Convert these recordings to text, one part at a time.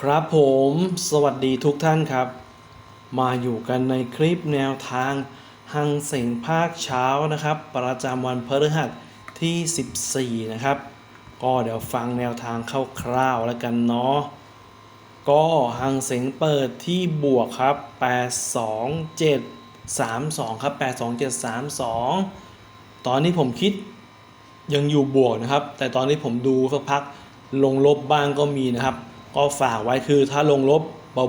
ครับผมสวัสดีทุกท่านครับ มาอยู่กันในคลิปแนวทางหังเสงภาคเช้านะครับ ประจำวันพฤหัสที่ 14 นะครับ ก็เดี๋ยวฟังแนวทางคร่าวๆแล้วกันเนาะก็หังเสงเปิดที่บวกครับ 827 32 ครับ 82732 ตอนนี้ผมคิดยังอยู่บวกนะครับ แต่ตอนนี้ผมดูสักพักลงลบบ้างก็มีนะครับ ก็ฝากไว้คือถ้าลงลบ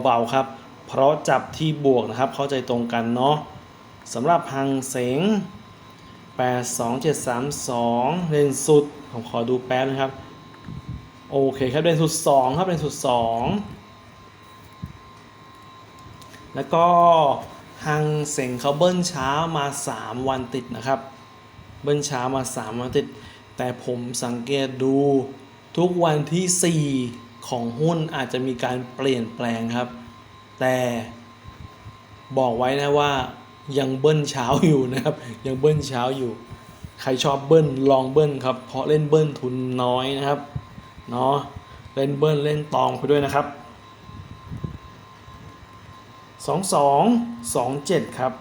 เบาๆครับ เพราะจับที่บวกนะครับ เข้าใจตรงกันเนาะสำหรับหังเสง82732เลนสุด ผมขอดูแป๊บนะครับ โอเคครับเลนสุด 2 ครับเลนสุด 2 แล้วก็หังเสงเขาเบิ้ลช้ามา 3 วันติดนะครับ เบิ้ลช้ามา 3 วันติด แต่ผมสังเกตดูทุกวันที่ 4 ของหุ้นอาจจะมีการเปลี่ยนแปลงครับ แต่บอกไว้นะว่ายังเบิ้ลเช้าอยู่นะครับ ยังเบิ้ลเช้าอยู่ ใครชอบเบิ้ลลองเบิ้ลครับ เพราะเล่นเบิ้ลทุนน้อยนะครับเนาะเล่นเบิ้ลเล่นตองไปด้วยนะครับ 22 27 ครับ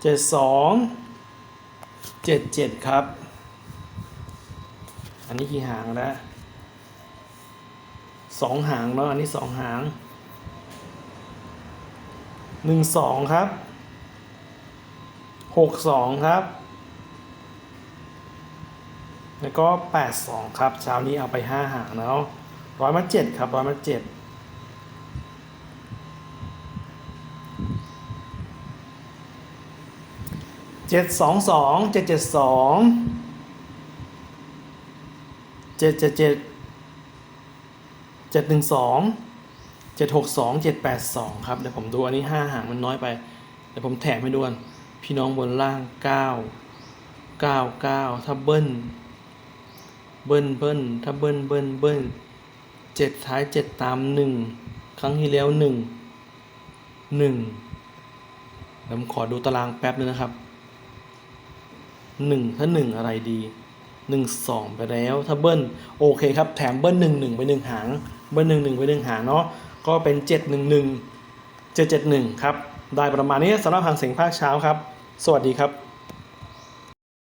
เจ็ดสองเจ็ดเจ็ดครับ อันนี้กี่หางแล้วสองหางเนาะอันนี้สองหางหนึ่งสองครับหกสองครับ แล้วก็แปดสองครับเช้านี้เอาไปห้าหางแล้วร้อยมาเจ็ดครับร้อยมาเจ็ดเจ็ดสองสองเจ็ดเจ็ดสอง เจ็ดเจ็ดเจ็ดเจ็ดหนึ่งสองเจ็ดหกสองเจ็ดแปดสองครับ เดี๋ยวผมดูอันนี้ห้าหางมันน้อยไป เดี๋ยวผมแถมให้ดูกันพี่น้องบนล่างเก้าเก้าเก้าถ้าเบิ้ล เบิ้ลเบิ้ลถ้าเบิ้ลเบิ้ลเบิ้ลเจ็ดท้ายเจ็ดตามหนึ่งครั้งที่แล้วหนึ่งหนึ่งเดี๋ยวผมขอดูตารางแป๊บนึงนะครับหนึ่งถ้าหนึ่งอะไรดี หนึ่งสองไปแล้ว ถ้าเบิ้ลโอเคครับ แถมเบิ้ลหนึ่งหนึ่งไปหนึ่งหาง เบิ้ลหนึ่งหนึ่งไปหนึ่งหางเนาะ ก็เป็นเจ็ดหนึ่งหนึ่งเจ็ดเจ็ดหนึ่งครับ ได้ประมาณนี้สำหรับหางเสียงภาคเช้าครับ สวัสดีครับ